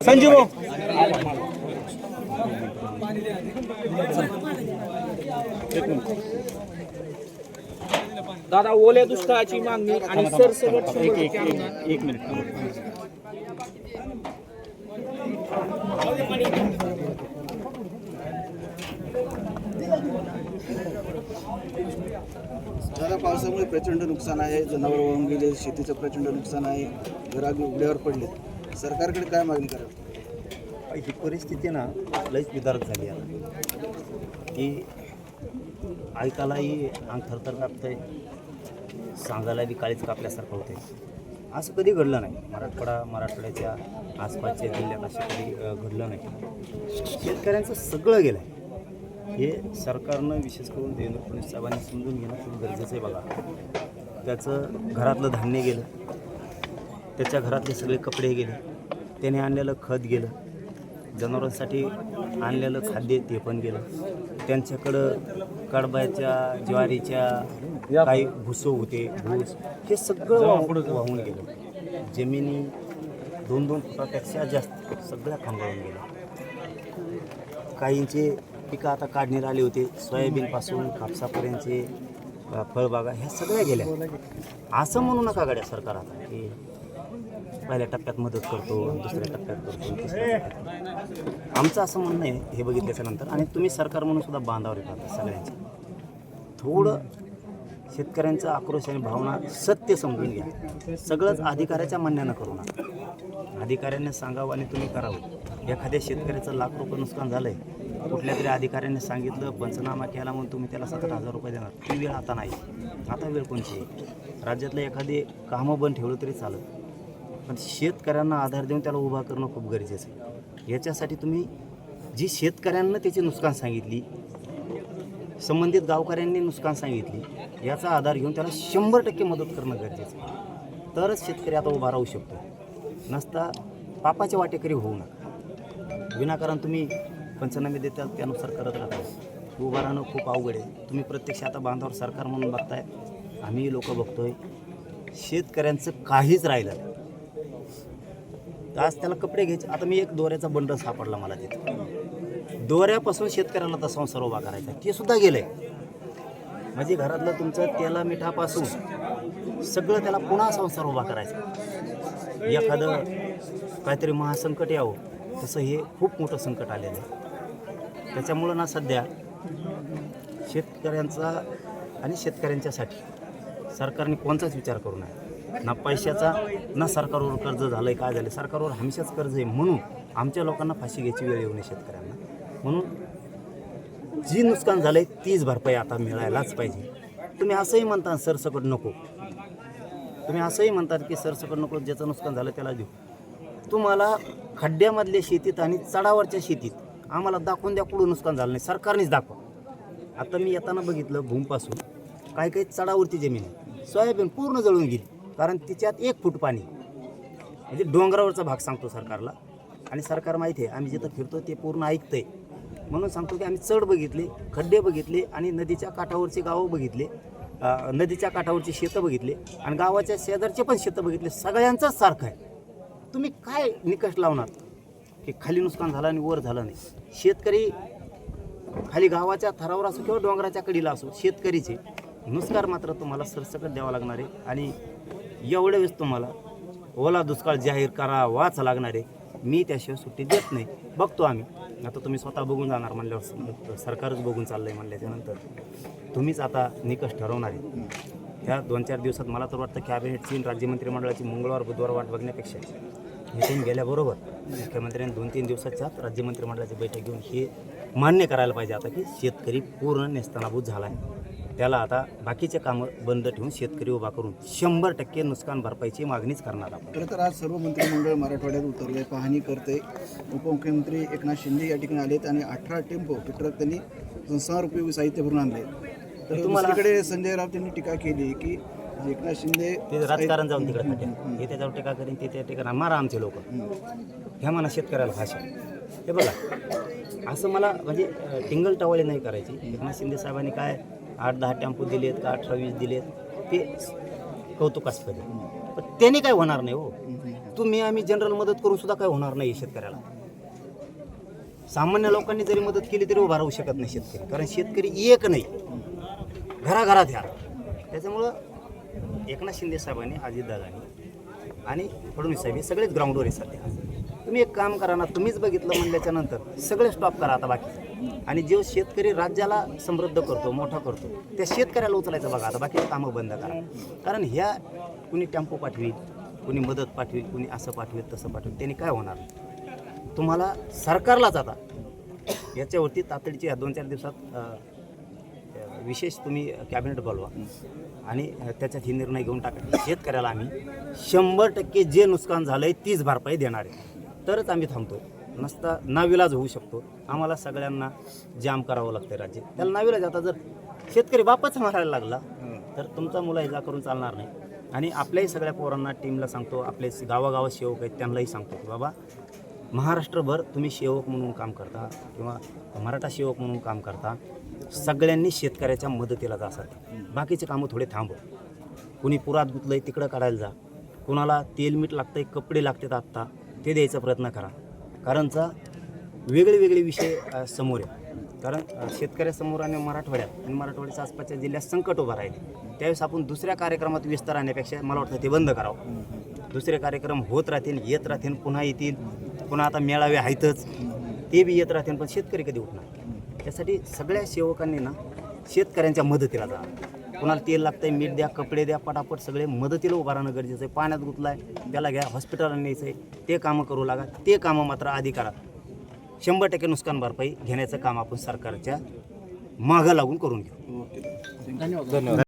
संजीव भाऊ. दादा ओल्या दुष्काळाची मागणी आणि सरसकट शंभर टक्के अनुदान. एक मिनिट. दादा पावसामुळे प्रचंड नुकसान आहे. जनावर वाहून गेले शेतीचं प्रचंड नुकसान आहे. घरा उघड्यावर पडले सरकारकडे काय मागणी करावी? ही परिस्थिती ना लईच विदारक झाली आहे की ऐकायलाही अंग थरथर कापतंय सांगायला बी काळीच कापल्यासारखं होतंय. असं कधी घडलं नाही. मराठवाडा मराठवाड्याच्या आसपासच्या जिल्ह्यात असं कधी घडलं नाही. शेतकऱ्यांचं सगळं गेलं आहे हे सरकारनं विशेष करून देवेंद्र फडणवीस साहेबांनी समजून घेणं खूप गरजेचं आहे बघा. त्याचं घरातलं धान्य गेलं त्याच्या घरातले सगळे कपडे गेले. त्याने आणलेलं खत गेलं. जनावरांसाठी आणलेलं खाद्य ते पण गेलं. त्यांच्याकडं कडब्याच्या ज्वारीच्या काही भुसं होते भूस हे सगळं वाहून गेलं. जमिनी दोन दोन फुटापेक्षा जास्त सगळ्या खांबाळून गेल्या. काहींचे पिकं आता काढणीला आले होते. सोयाबीनपासून कापसापर्यंतचे फळबागा ह्या सगळ्या गेल्या. असं म्हणू नका गाड्या सरकार आता की पहिल्या टप्प्यात मदत करतो दुसऱ्या टप्प्यात करतो आमचं असं म्हणणं आहे हे बघितल्याच्या नंतर. आणि तुम्ही सरकार म्हणून सुद्धा बांधावर येतात सगळ्यांचे. थोडं शेतकऱ्यांचं आक्रोश आणि भावना सत्य समजून घ्या. सगळंच अधिकाऱ्याच्या म्हणण्यानं करू नका. अधिकाऱ्यांनी सांगावं आणि तुम्ही करावं. एखाद्या शेतकऱ्याचं लाख रुपये नुकसान झालं आहे कुठल्या तरी अधिकाऱ्यांनी सांगितलं पंचनामा केला म्हणून तुम्ही त्याला सतरा हजार रुपये देणार. ती वेळ आता नाही. आता वेळ कोणची आहे? राज्यातलं एखादी कामं बंद ठेवलं तरी चालत. पण शेतकऱ्यांना आधार देऊन त्याला उभा करणं खूप गरजेचं आहे. याच्यासाठी तुम्ही जी शेतकऱ्यांना त्याची नुकसान सांगितली संबंधित गावकऱ्यांनी नुकसान सांगितली याचा आधार घेऊन त्याला शंभर टक्के मदत करणं गरजेचं आहे. तरच शेतकरी आता उभा राहू शकतो. नसता पापाच्या वाटेकरी होऊ नका. विनाकारण तुम्ही पंचनामे देतात त्यानुसार करत राहता. उभा राहणं खूप अवघड आहे. तुम्ही प्रत्यक्ष आता बांधावर सरकार म्हणून बघताय. आम्ही लोक बघतोय. शेतकऱ्यांचं काहीच राहिलं नाही. आज त्याला कपडे घ्यायचे. आता मी एक दोऱ्याचा बंडल सापडला मला तिथे. दोऱ्यापासून शेतकऱ्याला तर संसार उभा करायचा ते सुद्धा गेलंय म्हणजे घरातलं तुमचं तेला मिठापासून सगळं त्याला पुन्हा संसार उभा करायचा एखादं काहीतरी महासंकट यावं तसं हे खूप मोठं संकट आलेलं आहे. त्याच्यामुळं ना सध्या शेतकऱ्यांचा आणि शेतकऱ्यांच्यासाठी सरकारने कोणताच विचार करू नये. ना पैशाचा ना सरकारवर कर्ज झालं आहे काय झालं सरकारवर हमेशाच कर्ज आहे म्हणून आमच्या लोकांना फाशी घ्यायची वेळ येऊ नये शेतकऱ्यांना. म्हणून जी नुकसान झालं आहे तीच भरपाई आता मिळायलाच पाहिजे. तुम्ही असंही म्हणता सरसकट नको. तुम्ही असंही म्हणतात की सरसकट नको ज्याचं नुकसान झालं त्याला देऊ. तुम्हाला खड्ड्यामधल्या शेतीत आणि चढावरच्या शेतीत आम्हाला दाखवून द्या कुठं नुकसान झालं नाही. सरकारनेच दाखवा. आता मी येताना बघितलं भूमपासून काही काही चढावरती जमीन आहे. सोयाबीन पूर्ण जळून गेली. कारण तिच्यात एक फूट पाणी. म्हणजे डोंगरावरचा भाग सांगतो सरकारला. आणि सरकार माहिती आहे आम्ही जिथं फिरतो ते पूर्ण ऐकतंय. म्हणून सांगतो की आम्ही चढ बघितले खड्डे बघितले आणि नदीच्या काठावरचे गावं बघितले नदीच्या काठावरची शेतं बघितले आणि गावाच्या शेजारचे पण शेतं बघितले. सगळ्यांचंच सारखं आहे. तुम्ही काय निकष लावणार? की खाली नुकसान झालं आणि वर झालं नाही. शेतकरी खाली गावाच्या थरावर असो किंवा डोंगराच्या कडीला असो शेतकरीचे. नुस्कार मात्र तुम्हाला सरसकट द्यावा लागणार आहे. आणि एवढ्या वेळेस तुम्हाला ओला दुष्काळ जाहीर करावाच लागणार आहे. मी त्याशिवाय सुट्टी देत नाही. बघतो आम्ही. आता तुम्ही स्वतः बघून जाणार म्हणल्यावर सरकारच बघून चाललं आहे म्हणल्याच्यानंतर तुम्हीच आता निकष ठरवणार आहे. ह्या दोन चार दिवसात मला तर वाटतं कॅबिनेटची सीन राज्य मंत्रिमंडळाची मंगळवार बुधवार वाट बघण्यापेक्षा इथून गेल्याबरोबर मुख्यमंत्र्यांनी दोन तीन दिवसाच्या आत राज्य मंत्रिमंडळाची बैठक घेऊन हे मान्य करायला पाहिजे. आता की शेतकरी पूर्ण नेस्तनाभूत झाला आहे. त्याला आता बाकीचे कामं बंद ठेवून शेतकरी उभा करून शंभर टक्के नुकसान भरपाईची मागणीच करणार आपण. खरं तर आज सर्व मंत्रिमंडळ मराठवाड्यात उतरले पाहणी करते. उपमुख्यमंत्री एकनाथ शिंदे या ठिकाणी आलेत आणि अठरा टेम्पो ट्रक त्यांनी संसार उपयोगी साहित्य भरून आणले. तर तुम्हाला- संजय राऊत यांनी टीका केली की एकनाथ शिंदे ते राजकारण जाऊन तिकडे हे त्याच्यावर टीका करीन ते त्या ठिकाणी मारा आमचे लोक. ह्या म्हणा शेतकऱ्याला भाषा हे बघा असं मला म्हणजे टिंगल टवाळी नाही करायची. एकनाथ शिंदे साहेबांनी काय आठ दहा टेम्पो दिलेत का अठरा वीस दिलेत ते कौतुकास्पद आहे पण त्याने काय होणार नाही हो. तुम्ही आम्ही जनरल मदत करून सुद्धा काय होणार नाही शेतकऱ्याला. सामान्य लोकांनी जरी मदत केली तरी उभा राहू शकत नाही शेतकरी. कारण शेतकरी एक नाही. घराघरात ह्या. त्याच्यामुळं एकनाथ शिंदे साहेबांनी अजितदादांनी आणि फडणवीस साहेब हे सगळेच ग्राउंडवर आहे सध्या. तुम्ही एक काम करा ना तुम्हीच बघितलं म्हणल्याच्या नंतर सगळे स्टॉप करा आता बाकी. आणि जो शेतकरी राज्याला समृद्ध करतो मोठा करतो त्या शेतकऱ्याला उचलायचं बघा आता बाकी कामं बंद करा. कारण ह्या कुणी टेम्पो पाठवी कुणी मदत पाठवी कुणी असं पाठवीत तसं पाठवेल त्यांनी काय होणार? तुम्हाला सरकारलाच आता. याच्यावरती तातडीची दोन चार दिवसात विशेष तुम्ही कॅबिनेट बोलवा. आणि त्याच्यात हे निर्णय घेऊन टाका. शेतकऱ्याला आम्ही शंभर टक्के जे नुकसान झालं आहे तीच भरपाई देणार आहे. तरच आम्ही थांबतो. नसता नाविलाज होऊ शकतो. आम्हाला सगळ्यांना जाम करावं लागतं राज्य. त्याला नाविलाज आता जर शेतकरी वापस मारायला लागला तर तुमचा मुला इजा करून चालणार नाही. आणि आपल्याही सगळ्या पोरांना टीमला सांगतो आपले गावागावात सेवक आहेत त्यांनाही सांगतो की बाबा महाराष्ट्रभर तुम्ही सेवक म्हणून काम करता किंवा मराठा सेवक म्हणून काम करता सगळ्यांनी शेतकऱ्याच्या मदतीला जासाल बाकीचे कामं थोडे थांबव. कुणी पुरात गुतलंय तिकडं काढायला जा. कुणाला तेल मीठ लागतंय कपडे लागतात आत्ता. ते द्यायचा प्रयत्न करा. कारणचा वेगळे वेगळे विषय समोर आहे कारण शेतकऱ्यासमोर आणि मराठवाड्यात आणि मराठवाड्याच्या आसपासच्या जिल्ह्यात संकट उभं राहिले. त्यावेळेस आपण दुसऱ्या कार्यक्रमात विस्तार आणण्यापेक्षा मला वाटतं ते बंद करावं. दुसरे कार्यक्रम होत राहतील येत राहतील पुन्हा येतील. पुन्हा आता मेळावे आहेतच. ते बी येत राहतील पण शेतकरी कधी उठणार? त्यासाठी सगळ्या सेवकांनी ना शेतकऱ्यांच्या मदतीला जा. कुणाला तेल लागतंय मीठ द्या कपडे द्या पटापट सगळे मदतीला उभा राहणं गरजेचं आहे. पाण्यात गुतलाय त्याला घ्या हॉस्पिटलला न्यायचं आहे ते कामं करू लागा. ते कामं मात्र आधी करा शंभर टक्के नुकसान भरपाई घेण्याचं काम आपण सरकारच्या मागं लागून करून घेऊ. ओके. धन्यवाद.